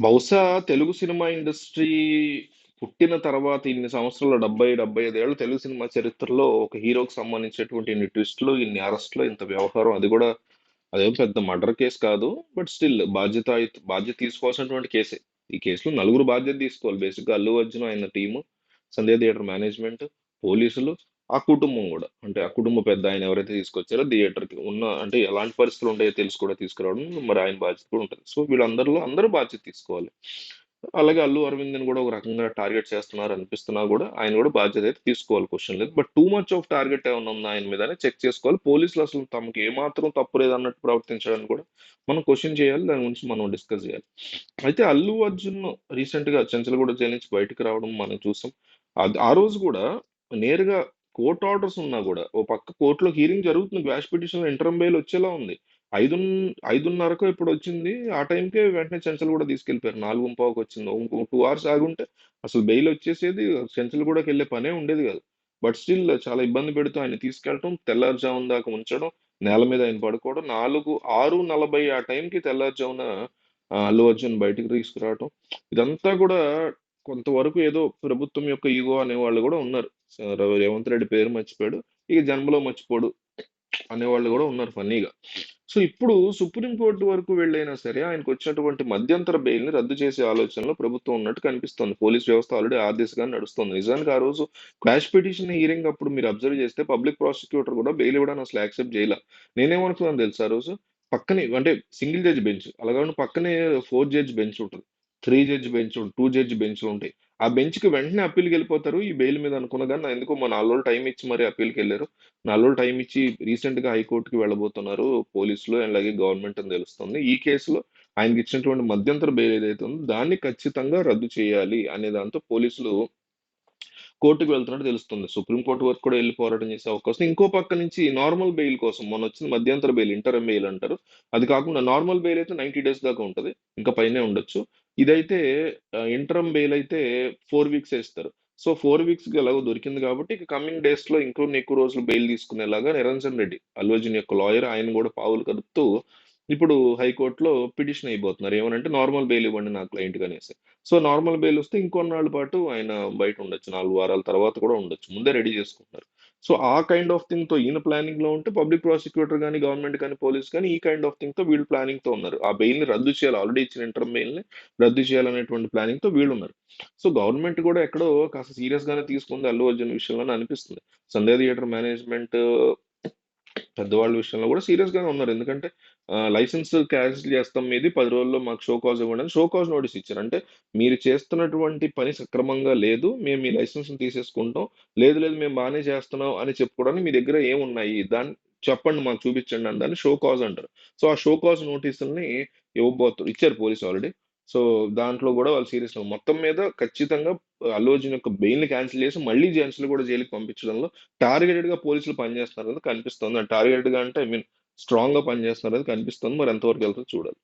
బహుశా Telugu cinema industry పుట్టిన తర్వాత ఇన్ని సంవత్సరాలు డెబ్బై డెబ్బై ఐదేళ్ళు తెలుగు సినిమా చరిత్రలో ఒక హీరోకి సంబంధించినటువంటి ఇన్ని ట్విస్ట్‌లు, ఇన్ని అరెస్ట్‌లు, ఇంత వ్యవహారం అది కూడా అదేం పెద్ద మర్డర్ కేస్ కాదు. బట్ స్టిల్ బాధ్యత బాధ్యత తీసుకోవాల్సినటువంటి కేసే. ఈ కేసులో నలుగురు బాధ్యత తీసుకోవాలి. బేసిక్‌గా అల్లు అర్జున్, ఆయన టీము, సంధ్య థియేటర్ మేనేజ్‌మెంట్, పోలీసులు, ఆ కుటుంబం కూడా అంటే ఆ కుటుంబ పెద్ద ఆయన ఎవరైతే తీసుకొచ్చారో థియేటర్‌కి ఉన్న అంటే ఎలాంటి పరిస్థితులు ఉంటాయో తెలిసి కూడా తీసుకురావడం మరి ఆయన బాధ్యత కూడా ఉంటుంది సో వీళ్ళందరిలో అందరూ బాధ్యత తీసుకోవాలి. అలాగే అల్లు అరవింద్‌ని కూడా ఒక రకంగా టార్గెట్ చేస్తున్నారు అనిపిస్తున్నా కూడా ఆయన కూడా బాధ్యత అయితే తీసుకోవాలి క్వశ్చన్ లేదు. But too much of target ఏమైనా ఉందా ఆయన మీద చెక్ చేసుకోవాలి. పోలీసులు అసలు తమకు ఏమాత్రం తప్పు లేదన్నట్టు ప్రవర్తించడానికి కూడా మనం క్వశ్చన్ చేయాలి. దాని గురించి మనం డిస్కస్ చేయాలి. అయితే అల్లు అర్జున్ రీసెంట్‌గా చెంచలగూడ జైలు నుంచి బయటకు రావడం మనం చూసాం. ఆ రోజు కూడా నేరుగా కోర్ట్ ఆర్డర్స్ ఉన్నా కూడా ఓ పక్క కోర్టులో హీరింగ్ జరుగుతుంది. క్వాష్ పిటిషన్‌లో ఇంటర్మ్ బెయిల్ వచ్చేలా ఉంది. ఐదు ఐదున్నరకు ఇప్పుడు వచ్చింది. ఆ టైంకే వెంటనే చెంచలగూడ తీసుకెళ్ళిపోయారు. 4:15కి వచ్చింది. ఇంకో టూ అవర్స్ ఆగుంటే అసలు బెయిల్ వచ్చేసేది. చెంచలగూడకెళ్ళే పనే ఉండేది కాదు బట్ స్టిల్ చాలా ఇబ్బంది పెడుతూ ఆయన తీసుకెళ్ళటం, తెల్లారుజామున దాకా ఉంచడం, నేల మీద ఆయన పడుకోవడం. 4 6:40 ఆ టైంకి తెల్లారుజామున అల్లు అర్జున్ బయటికి తీసుకురావటం. ఇదంతా కూడా కొంతవరకు ఏదో ప్రభుత్వం యొక్క ఇగో అనేవాళ్ళు కూడా ఉన్నారు. రేవంత్ రెడ్డి పేరు మర్చిపోయాడు. ఇక జన్మలో మర్చిపోడు అనేవాళ్ళు కూడా ఉన్నారు ఫన్నీగా. సో ఇప్పుడు సుప్రీంకోర్టు వరకు వెళ్ళైనా సరే ఆయనకు వచ్చినటువంటి మధ్యంతర బెయిల్‌ని రద్దు చేసే ఆలోచనలో ప్రభుత్వం ఉన్నట్టు కనిపిస్తోంది. పోలీస్ వ్యవస్థ ఆల్రెడీ ఆ దిశగా నడుస్తుంది నిజానికి ఆ రోజు క్వాష్ పిటిషన్ హియరింగ్ అప్పుడు మీరు అబ్జర్వ్ చేస్తే పబ్లిక్ ప్రాసిక్యూటర్ కూడా బెయిల్ ఇవ్వడానికి అసలు యాక్సెప్ట్ చేయలే నేనేమనుకున్నాను తెలుసా ఆ రోజు? పక్కనే అంటే సింగిల్ జడ్జ్ బెంచ్. అలాగే పక్కనే ఫోర్ జడ్జ్ బెంచ్ ఉంటుంది three judge bench, two judge బెంచ్‌లుంటాయి. ఆ బెంచ్‌కి వెంటనే అప్పీల్‌కెళ్ళిపోతారు. ఈ బెయిల్ మీద అనుకున్నా నా ఎందుకో మా నాలుగు టైం ఇచ్చి మరి అప్పీల్కి వెళ్ళారు నాలుగు టైం ఇచ్చి రీసెంట్‌గా హైకోర్టుకి వెళ్ళబోతున్నారు పోలీసులు అలాగే గవర్నమెంట్ అని తెలుస్తుంది. ఈ కేసులో ఆయనకి ఇచ్చినటువంటి మధ్యంతర బెయిల్ ఏదైతే ఉందో దాన్ని ఖచ్చితంగా రద్దు చేయాలి అనే దాంతో పోలీసులు కోర్టుకు వెళ్తున్నట్టు తెలుస్తుంది. సుప్రీంకోర్టు వరకు కూడా వెళ్ళి పోరాటం చేసే అవకాశం ఇంకో పక్క నుంచి నార్మల్ బెయిల్ కోసం మొన్న వచ్చింది మధ్యంతర బెయిల్ ఇంటర్ బెయిల్ అంటారు. అది కాకుండా నార్మల్ బెయిల్ అయితే 90 డేస్ దాకా ఉంటుంది ఇంకా పైనే ఉండొచ్చు. ఇదైతే ఇంటర్మ్ బెయిల్ అయితే ఫోర్ వీక్స్ వేస్తారు సో ఫోర్ వీక్స్ ఎలాగో దొరికింది కాబట్టి ఇక కమింగ్ డేస్‌లో ఇంకొన్ని ఎక్కువ రోజులు బెయిల్ తీసుకునేలాగా నిరంజన్ రెడ్డి, అల్వజన్ యొక్క లాయర్ ఆయన కూడా పావులు కదుపుతూ ఇప్పుడు హైకోర్టులో పిటిషన్ అయిపోతున్నారు ఏమనంటే నార్మల్ బెయిల్ ఇవ్వండి నా క్లయింట్ అనేసి. సో నార్మల్ బెయిల్ వస్తే ఇంకొన్నాళ్ళ పాటు ఆయన బయట ఉండొచ్చు. నాలుగు వారాల తర్వాత కూడా ఉండొచ్చు. ముందే రెడీ చేసుకుంటున్నారు. సో ఆ కైండ్ ఆఫ్ థింగ్‌తో ఈయన ప్లానింగ్‌లో ఉంటే పబ్లిక్ ప్రాసిక్యూటర్ కానీ గవర్నమెంట్ కానీ పోలీస్ కానీ ఈ కైండ్ ఆఫ్ థింగ్‌తో వీళ్ళు ప్లానింగ్‌తో ఉన్నారు. ఆ బెయిల్‌ని రద్దు చేయాలి. ఆల్రెడీ ఇచ్చిన ఇంటరిమ్ బెయిల్‌ని రద్దు చేయాలనేటువంటి ప్లానింగ్‌తో వీళ్ళున్నారు. సో గవర్నమెంట్ కూడా ఎక్కడో కాస్త సీరియస్‌గానే తీసుకుంది అల్లు అర్జున్ విషయంలో అనిపిస్తుంది. సందేహ థియేటర్ మేనేజ్‌మెంట్ పెద్దవాళ్ళ విషయంలో కూడా సీరియస్‌గానే ఉన్నారు. ఎందుకంటే లైసెన్స్ క్యాన్సిల్ చేస్తాం మీది పది రోజుల్లో మాకు షో కాజ్ ఇవ్వండి అని షో కాజ్ నోటీస్ ఇచ్చారు. అంటే మీరు చేస్తున్నటువంటి పని సక్రమంగా లేదు. మేము మీ లైసెన్స్‌ని తీసేసుకుంటాం. లేదు లేదు మేము బాగానే చేస్తున్నాం అని చెప్పుకోవడానికి మీ దగ్గర ఏమున్నాయి? దాన్ని చెప్పండి మాకు చూపించండి అని దాన్ని షో కాజ్ అంటారు. సో ఆ షో కాజ్ నోటీసుల్ని ఇవ్వబోతు ఇచ్చారు పోలీసు ఆల్రెడీ. సో దాంట్లో కూడా వాళ్ళు సీరియస్ మొత్తం మీద ఖచ్చితంగా అల్లు అర్జున్ యొక్క బెయిల్‌ని క్యాన్సిల్ చేసి మళ్ళీ జెంట్స్‌ని కూడా జైలుకి పంపించడంలో టార్గెటెడ్‌గా పోలీసులు పనిచేస్తున్నారని కనిపిస్తుంది. టార్గెటెడ్‌గా అంటే ఐ మీన్ స్ట్రాంగ్ స్ట్రాంగ్‌గా పనిచేస్తున్నారని కనిపిస్తుంది. మరి ఎంతవరకు వెళ్తుందో చూడాలి.